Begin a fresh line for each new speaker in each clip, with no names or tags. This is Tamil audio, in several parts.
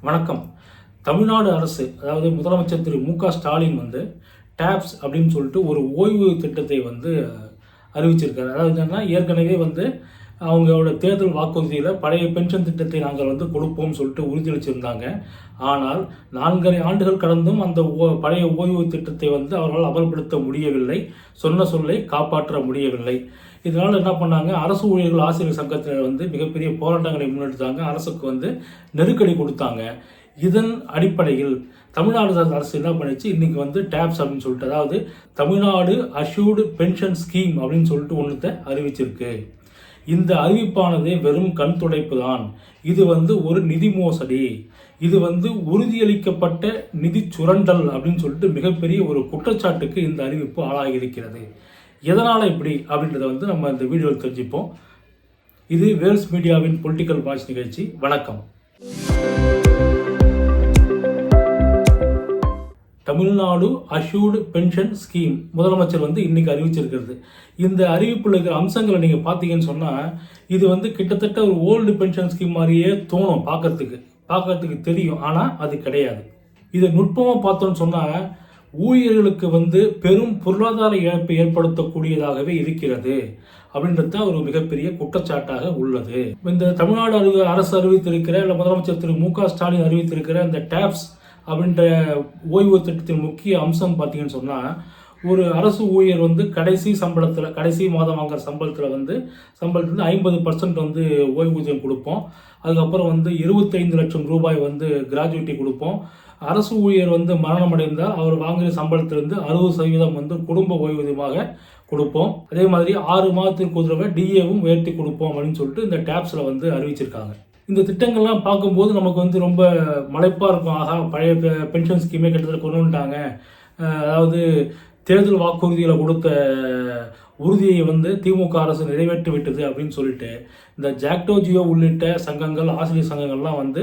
வணக்கம். தமிழ்நாடு அரசு அதாவது முதலமைச்சர் திரு மு க ஸ்டாலின் வந்து டேப்ஸ் அப்படின்னு சொல்லிட்டு ஒரு ஓய்வு திட்டத்தை வந்து அறிவிச்சிருக்காரு. அதாவது என்னன்னா ஏற்கனவே வந்து அவங்களோட தேர்தல் வாக்குறுதியில் பழைய பென்ஷன் திட்டத்தை நாங்கள் வந்து கொடுப்போம்னு சொல்லிட்டு உறுதியளிச்சிருந்தாங்க. ஆனால் நான்கரை ஆண்டுகள் கடந்தும் அந்த ஓ- பழைய ஓய்வு திட்டத்தை வந்து அவர்களால் அமல்படுத்த முடியவில்லை. சொன்ன சொல்லை காப்பாற்ற முடியவில்லை. இதனால் என்ன பண்ணாங்க? அரசு ஊழியர்கள் ஆசிரியர் சங்கத்தில் வந்து மிகப்பெரிய போராட்டங்களை முன்னெடுத்தாங்க. அரசுக்கு வந்து நெருக்கடி கொடுத்தாங்க. இதன் அடிப்படையில் தமிழ்நாடு அரசு என்ன பண்ணுச்சு? இன்னைக்கு வந்து டேப்ஸ் அப்படின்னு சொல்லிட்டு அதாவது தமிழ்நாடு அஷ்யூர்டு பென்ஷன் ஸ்கீம் அப்படின்னு சொல்லிட்டு ஒன்றத்தை அறிவிச்சிருக்கு. இந்த அறிவிப்பானது வெறும் கண் துடைப்பு தான். இது வந்து ஒரு நிதி மோசடி. இது வந்து உறுதியளிக்கப்பட்ட நிதி சுரண்டல் அப்படின்னு சொல்லிட்டு மிகப்பெரிய ஒரு குற்றச்சாட்டுக்கு இந்த அறிவிப்பு ஆளாகி இருக்கிறது எதனால் இப்படி அப்படின்றத வந்து நம்ம இந்த வீடியோவில் தெரிஞ்சுப்போம். இது வேல்ஸ் மீடியாவின் பொலிட்டிக்கல் வாட்ச் நிகழ்ச்சி. வணக்கம். தமிழ்நாடு அஷ்யூர்டு பென்ஷன் ஸ்கீம் முதலமைச்சர் வந்து இன்றைக்கி அறிவிச்சிருக்கிறது. இந்த அறிவிப்பில் இருக்கிற அம்சங்களை நீங்கள் பார்த்தீங்கன்னு சொன்னால் இது வந்து கிட்டத்தட்ட ஒரு ஓல்டு பென்ஷன் ஸ்கீம் மாதிரியே தோணும் பார்க்கறதுக்கு. பார்க்கறதுக்கு தெரியும் ஆனால் அது கிடையாது. இதை நுட்பமாக பார்த்தோன்னு சொன்னால் ஊழியர்களுக்கு வந்து பெரும் பொருளாதார இழப்பை ஏற்படுத்தக்கூடியதாகவே இருக்கிறது அப்படின்றது ஒரு மிகப்பெரிய குற்றச்சாட்டாக உள்ளது. இந்த தமிழ்நாடு அறிவு அரசு அறிவித்திருக்கிற இல்லை முதலமைச்சர் திரு மு க ஸ்டாலின் அறிவித்திருக்கிற இந்த டேப்ஸ் அப்படின்ற ஓய்வு திட்டத்தின் முக்கிய அம்சம் பார்த்தீங்கன்னு சொன்னால் ஒரு அரசு ஊழியர் வந்து கடைசி சம்பளத்தில் கடைசி மாதம் வாங்குற சம்பளத்தில் வந்து சம்பளத்துலேருந்து ஐம்பது பர்சன்ட் வந்து ஓய்வூதியம் கொடுப்போம். அதுக்கப்புறம் வந்து இருபத்தைந்து லட்சம் ரூபாய் வந்து கிராஜுவிட்டி கொடுப்போம். அரசு ஊழியர் வந்து மரணம் அடைந்தால் அவர் வாங்குகிற சம்பளத்திலிருந்து அறுபது சதவீதம் வந்து குடும்ப ஓய்வூதியமாக கொடுப்போம். அதே மாதிரி ஆறு மாதத்திற்கு ஒரு தடவை டிஏவும் உயர்த்தி கொடுப்போம் அப்படின்னு சொல்லிட்டு இந்த டேப்ஸில் வந்து அறிவிச்சிருக்காங்க. இந்த திட்டங்கள்லாம் பார்க்கும்போது நமக்கு வந்து ரொம்ப மலைப்பாக இருக்கும். ஆகா பழைய பெ- பென்ஷன் ஸ்கீமே கிட்டத்தட்ட கொண்டு வந்துட்டாங்க. அதாவது தேர்தல் வாக்குறுதியில் கொடுத்த உறுதியை வந்து திமுக அரசு நிறைவேற்றி விட்டது அப்படின்னு சொல்லிட்டு இந்த ஜாக்டோஜியோ உள்ளிட்ட சங்கங்கள் ஆசிரியர் சங்கங்கள்லாம் வந்து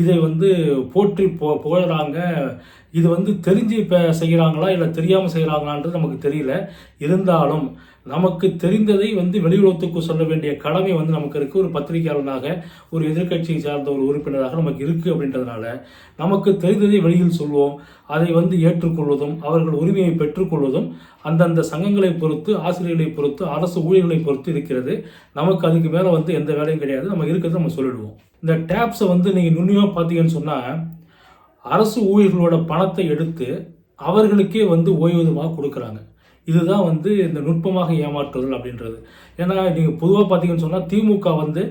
இதை வந்து போற்றி போ புகழறாங்க. இது வந்து தெரிஞ்சு இப்போ செய்கிறாங்களா இல்லை தெரியாமல் செய்கிறாங்களான்றது நமக்கு தெரியல. இருந்தாலும் நமக்கு தெரிந்ததை வந்து வெளியுறவுத்துக்கு சொல்ல வேண்டிய கடமை வந்து நமக்கு இருக்குது ஒரு பத்திரிகையாளனாக ஒரு எதிர்க்கட்சியை சார்ந்த ஒரு உறுப்பினராக நமக்கு இருக்குது அப்படின்றதுனால நமக்கு தெரிந்ததை வெளியில் சொல்வோம். அதை வந்து ஏற்றுக்கொள்வதும் அவர்கள் உரிமையை பெற்றுக்கொள்வதும் அந்தந்த சங்கங்களை பொறுத்து ஆசிரியர்களை பொறுத்து அரசு ஊழியர்களை பொறுத்து இருக்கிறது. நமக்கு அதுக்கு மேலே வந்து எந்த வேலையும் கிடையாது. நம்ம இருக்கிறத நம்ம சொல்லிடுவோம். இந்த டேப்ஸை வந்து நீங்கள் நுண்ணியமாக பார்த்தீங்கன்னு சொன்னால் அரசு ஊழியர்களோட பணத்தை எடுத்து அவர்களுக்கே வந்து ஓய்வூதியமாக கொடுக்குறாங்க. இதுதான் வந்து இந்த நுட்பமாக ஏமாற்றுதல் அப்படின்றது. ஏன்னா நீங்கள் பொதுவாக பார்த்தீங்கன்னு சொன்னால் திமுக வந்து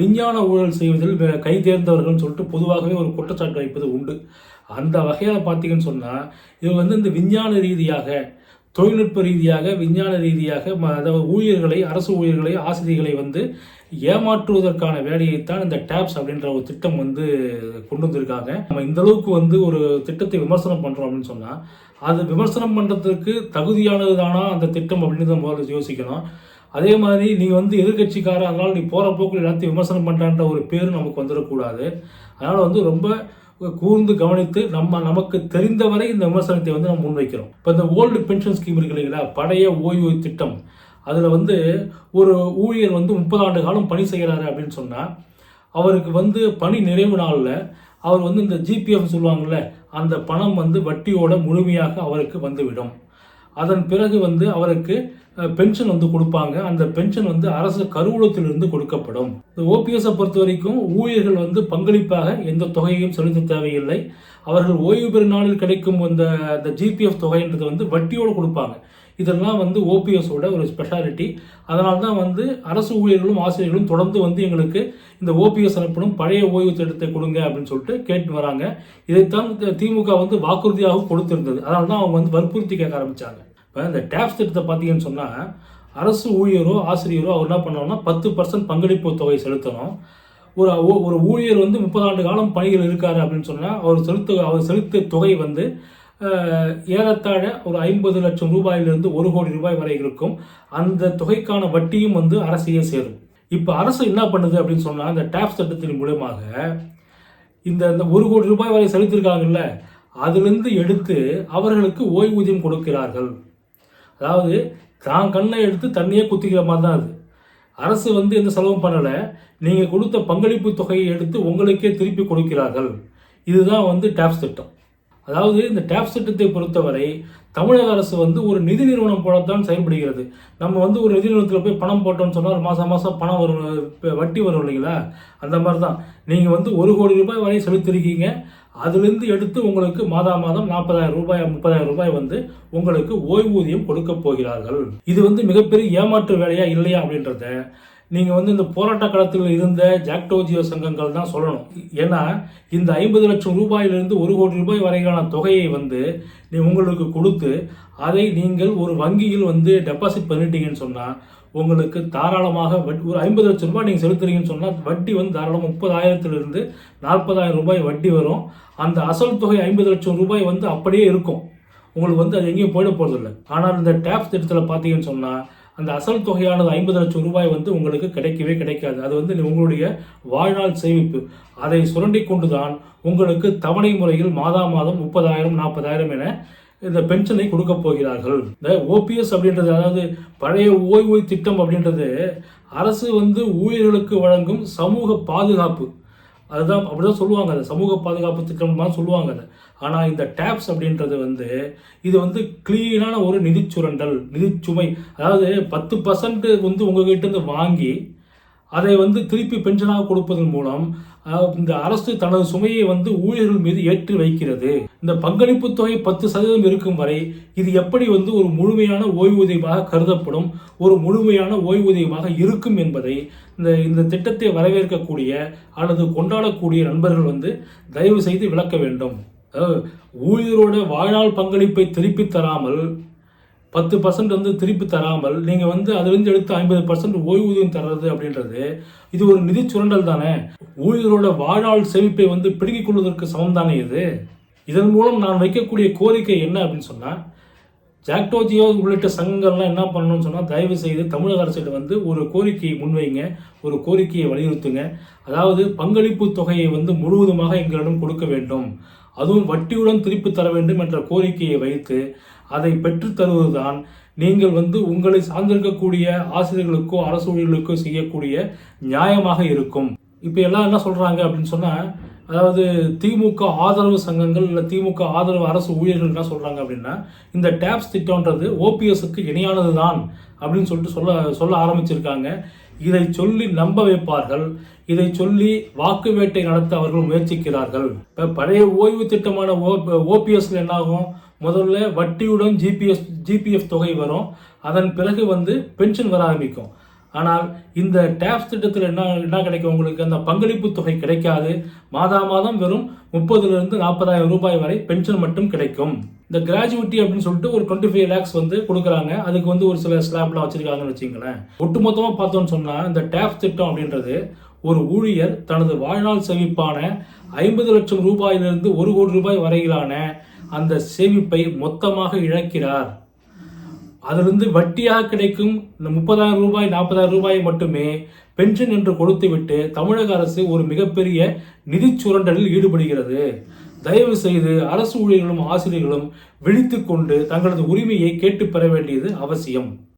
விஞ்ஞான ஊழல் செய்வதில் கை தேர்ந்தவர்கள்னு சொல்லிட்டு பொதுவாகவே ஒரு குற்றச்சாட்டு வைப்பது உண்டு. அந்த வகையில் பார்த்தீங்கன்னு சொன்னால் இவங்க வந்து இந்த விஞ்ஞான ரீதியாக தொழில்நுட்ப ரீதியாக விஞ்ஞான ரீதியாக அதாவது ஊழியர்களை அரசு ஊழியர்களை ஆசிரியர்களை வந்து ஏமாற்றுவதற்கான வேலையைத்தான் இந்த டேப்ஸ் அப்படின்ற ஒரு திட்டம் வந்து கொண்டு வந்திருக்காங்க. நம்ம இந்த அளவுக்கு வந்து ஒரு திட்டத்தை விமர்சனம் பண்றோம் அப்படின்னு சொன்னா அது விமர்சனம் பண்றதுக்கு தகுதியானது தானா அந்த திட்டம் அப்படின்னு முதல்ல யோசிக்கணும். அதே மாதிரி நீ வந்து எதிர்கட்சிக்கார அதனால் நீ போகிற போக்கில் எல்லாத்தையும் விமர்சனம் பண்ணுறான்ற ஒரு பேர் நமக்கு வந்துடக்கூடாது. அதனால் வந்து ரொம்ப கூர்ந்து கவனித்து நம்ம நமக்கு தெரிந்தவரை இந்த விமர்சனத்தை வந்து நம்ம முன்வைக்கிறோம். இப்போ இந்த ஓல்டு பென்ஷன் ஸ்கீம் இருக்கு இல்லைங்களா? பழைய ஓய்வு திட்டம். அதில் வந்து ஒரு ஊழியர் வந்து முப்பது ஆண்டு காலம் பணி செய்கிறாரு அப்படின்னு சொன்னால் அவருக்கு வந்து பணி நிறைவு நாளில் அவர் வந்து இந்த ஜிபிஎஃப் சொல்லுவாங்கள்ல அந்த பணம் வந்து வட்டியோட முழுமையாக அவருக்கு வந்துவிடும். அதன் பிறகு வந்து அவருக்கு பென்ஷன் வந்து கொடுப்பாங்க. அந்த பென்ஷன் வந்து அரசு கருவூலத்திலிருந்து கொடுக்கப்படும். இந்த ஓபிஎஸ்ஸை பொறுத்த வரைக்கும் ஊழியர்கள் வந்து பங்களிப்பாக எந்த தொகையையும் செலுத்த தேவையில்லை. அவர்கள் ஓய்வு பெறும் நாளில் கிடைக்கும் அந்த அந்த ஜிபிஎஃப் தொகைன்றது வந்து வட்டியோடு கொடுப்பாங்க. இதெல்லாம் வந்து ஓபிஎஸோட ஒரு ஸ்பெஷாலிட்டி அதனால தான் வந்து அரசு ஊழியர்களும் ஆசிரியர்களும் தொடர்ந்து வந்து எங்களுக்கு இந்த ஓபிஎஸ் அனுப்பணும் பழைய ஓய்வு திட்டத்தை கொடுங்க அப்படின்னு சொல்லிட்டு கேட்டு வராங்க. இதைத்தான் திமுக வந்து வாக்குறுதியாகவும் கொடுத்துருந்தது. அதனால தான் அவங்க வந்து வற்புறுத்தி கேட்க ஆரம்பித்தாங்க இப்போ இந்த டேப்ஸ் திட்டத்தை பார்த்தீங்கன்னு சொன்னால் அரசு ஊழியரோ ஆசிரியரோ அவர் என்ன பண்ணணும்னா பத்து பர்சன்ட் பங்களிப்பு தொகை செலுத்தணும். ஒரு ஒரு ஊழியர் வந்து முப்பது ஆண்டு காலம் பணியில் இருக்காரு அப்படின்னு சொன்னால் அவர் செலுத்த அவர் செலுத்த தொகை வந்து ஏறத்தாழ ஒரு ஐம்பது லட்சம் ரூபாயிலிருந்து ஒரு கோடி ரூபாய் வரை இருக்கும். அந்த தொகைக்கான வட்டியும் வந்து அரசையே சேரும். இப்போ அரசு என்ன பண்ணுது அப்படின்னு சொன்னால் அந்த டேப்ஸ் திட்டத்தின் மூலமாக இந்த இந்த ஒரு கோடி ரூபாய் வரை செலுத்திருக்காங்கல்ல அதிலிருந்து எடுத்து அவர்களுக்கு ஓய்வூதியம் கொடுக்கிறார்கள். அதாவது தான் கண்ணை எடுத்து தண்ணியே குத்திக்கிற மாதிரி தான் அது. அரசு வந்து எந்த செலவும் பண்ணலை. நீங்கள் கொடுத்த பங்களிப்பு தொகையை எடுத்து உங்களுக்கே திருப்பி கொடுக்கிறார்கள். இதுதான் வந்து டேப்ஸ் திட்டம் அதாவது இந்த டேப்ஸ் திட்டத்தை பொறுத்தவரை தமிழக அரசு வந்து ஒரு நிதி நிறுவனம் போலத்தான் செயல்படுகிறது. நம்ம வந்து ஒரு நிதி நிறுவனத்தில் போய் பணம் போட்டோம்னு சொன்னால் மாதம் மாதம் பணம் வரும் வட்டி வரும் இல்லைங்களா? அந்த மாதிரி தான் நீங்கள் வந்து ஒரு கோடி ரூபாய் வரை செலுத்திருக்கீங்க. அதுலேருந்து எடுத்து உங்களுக்கு மாதா மாதம் நாற்பதாயிரம் ரூபாய் முப்பதாயிரம் ரூபாய் வந்து உங்களுக்கு ஓய்வூதியம் கொடுக்க போகிறார்கள். இது வந்து மிகப்பெரிய ஏமாற்று வேலையா இல்லையா அப்படின்றத நீங்கள் வந்து இந்த போராட்ட களத்தில் இருந்த ஜாக்டோஜியோ சங்கங்கள் தான் சொல்லணும். ஏன்னா இந்த ஐம்பது லட்சம் ரூபாயிலிருந்து ஒரு கோடி ரூபாய் வரையிலான தொகையை வந்து நீ உங்களுக்கு கொடுத்து அதை நீங்கள் ஒரு வங்கியில் வந்து டெபாசிட் பண்ணிட்டீங்கன்னு சொன்னால் உங்களுக்கு தாராளமாக வட்- ஒரு ஐம்பது லட்சம் ரூபாய் நீங்கள் செலுத்துறீங்கன்னு சொன்னால் வட்டி வந்து தாராளம் முப்பதாயிரத்துலேருந்து நாற்பதாயிரம் ரூபாய் வட்டி வரும். அந்த அசல் தொகை ஐம்பது லட்சம் ரூபாய் வந்து அப்படியே இருக்கும். உங்களுக்கு வந்து அது எங்கேயும் போயிட போகிறதில்ல ஆனால் இந்த டேப்ஸ் திட்டத்தில் பார்த்தீங்கன்னு சொன்னால் அந்த அசல் தொகையானது ஐம்பது லட்சம் ரூபாய் வந்து உங்களுக்கு கிடைக்கவே கிடைக்காது. அது வந்து உங்களுடைய வாழ்நாள் சேமிப்பு. அதை சுரண்டி கொண்டு தான் உங்களுக்கு தவணை முறையில் மாதா மாதம் முப்பதாயிரம் நாற்பதாயிரம் என இந்த பென்ஷனை கொடுக்க போகிறார்கள். இந்த ஓபிஎஸ் அப்படின்றது அதாவது பழைய ஓய்வூய் திட்டம் அப்படின்றது அரசு வந்து ஊழியர்களுக்கு வழங்கும் சமூக பாதுகாப்பு. அதுதான் அப்படிதான் சொல்லுவாங்க அதை. சமூக பாதுகாப்பு திட்டம்லாம் சொல்லுவாங்க அதை. ஆனால் இந்த டேப்ஸ் அப்படின்றது வந்து இது வந்து கிளீனான ஒரு நிதிச்சுரண்டல் நிதிச்சுமை அதாவது பத்து பர்சன்ட் வந்து உங்ககிட்ட இருந்து வாங்கி அதை வந்து திருப்பி பென்ஷனாக கொடுப்பதன் மூலம் இந்த அரசு தனது சுமையை வந்து ஊழியர்கள் மீது ஏற்றி வைக்கிறது. இந்த பங்களிப்பு தொகை பத்து சதவீதம் இருக்கும் வரை இது எப்படி வந்து ஒரு முழுமையான ஓய்வூதியமாக கருதப்படும் ஒரு முழுமையான ஓய்வூதியமாக இருக்கும் என்பதை இந்த இந்த திட்டத்தை வரவேற்கக்கூடிய அல்லது கொண்டாடக்கூடிய நண்பர்கள் வந்து தயவு செய்து விளக்க வேண்டும். ஊழியரோட வாழ்நாள் பங்களிப்பை திருப்பித் தராமல் பத்து பர்சன்ட் வந்து திருப்பி தராமல் நீங்கள் வந்து அதுலேருந்து எடுத்து ஐம்பது பர்சன்ட் ஓய்வூதியம் தர்றது அப்படின்றது இது ஒரு நிதி சுரண்டல் தானே? ஊழியரோட வாழ்நாள் சேமிப்பை வந்து பிடுங்கிக் கொள்வதற்கு சமம் தானே இது? இதன் மூலம் நான் வைக்கக்கூடிய கோரிக்கை என்ன அப்படின்னு சொன்னால் ஜாக்டோஜியோ உள்ளிட்ட சங்கங்கள்லாம் என்ன பண்ணணும்னு சொன்னால் தயவு செய்து தமிழக அரசிடம் வந்து ஒரு கோரிக்கையை முன்வைங்க ஒரு கோரிக்கையை வலியுறுத்துங்க. அதாவது பங்களிப்பு தொகையை வந்து முழுவதுமாக எங்களிடம் கொடுக்க வேண்டும். அதுவும் வட்டியுடன் திருப்பி தர வேண்டும் என்ற கோரிக்கையை வைத்து அதை பெற்றுத்தருவதுதான் நீங்கள் வந்து உங்களை சார்ந்திருக்கக்கூடிய ஆசிரியர்களுக்கோ அரசு ஊழியர்களுக்கோ செய்யக்கூடிய நியாயமாக இருக்கும். இப்போ எல்லாம் என்ன சொல்றாங்க அப்படின்னு சொன்னா அதாவது திமுக ஆதரவு சங்கங்கள் இல்லை திமுக ஆதரவு அரசு ஊழியர்கள் என்ன சொல்கிறாங்க அப்படின்னா இந்த டேப்ஸ் திட்டம்ன்றது ஓபிஎஸ்க்கு இணையானது தான் அப்படின்னு சொல்லிட்டு சொல்ல சொல்ல ஆரம்பிச்சிருக்காங்க. இதை சொல்லி நம்ப வைப்பார்கள். இதை சொல்லி வாக்கு வேட்டை நடத்த அவர்கள் முயற்சிக்கிறார்கள். இப்போ பழைய ஓய்வு திட்டமான ஓபிஎஸ்ல என்ன ஆகும் முதல்ல வட்டியுடன் ஜிபிஎஸ் ஜிபிஎஃப் தொகை வரும். அதன் பிறகு வந்து பென்ஷன் வர ஆரம்பிக்கும். ஆனால் இந்த டேப்ஸ் திட்டத்தில் என்ன என்ன கிடைக்கும்? உங்களுக்கு அந்த பங்களிப்பு தொகை கிடைக்காது. மாதா மாதம் வெறும் முப்பதுலேருந்து நாற்பதாயிரம் ரூபாய் வரை பென்ஷன் மட்டும் கிடைக்கும். இந்த கிராஜுவிட்டி அப்படின்னு சொல்லிட்டு ஒரு டுவெண்ட்டி ஃபைவ் லேக்ஸ் வந்து கொடுக்குறாங்க. அதுக்கு வந்து ஒரு சில ஸ்லாப்லாம் வச்சுருக்காங்கன்னு வச்சுங்களேன் ஒட்டுமொத்தமாக பார்த்தோம்னு சொன்னால் இந்த டேப்ஸ் திட்டம் அப்படின்றது ஒரு ஊழியர் தனது வாழ்நாள் சேமிப்பான ஐம்பது லட்சம் ரூபாயிலிருந்து ஒரு கோடி ரூபாய் வரையிலான அந்த சேமிப்பை மொத்தமாக இழக்கிறார். அதிலிருந்து வட்டியாக கிடைக்கும் இந்த முப்பதாயிரம் ரூபாய் நாற்பதாயிரம் ரூபாய் மட்டுமே பென்ஷன் என்று கொடுத்துவிட்டு தமிழக அரசு ஒரு மிகப்பெரிய நிதி சுரண்டலில் ஈடுபடுகிறது. தயவு செய்து அரசு ஊழியர்களும் ஆசிரியர்களும் விழித்து கொண்டு தங்களது உரிமையை கேட்டு பெற வேண்டியது அவசியம்.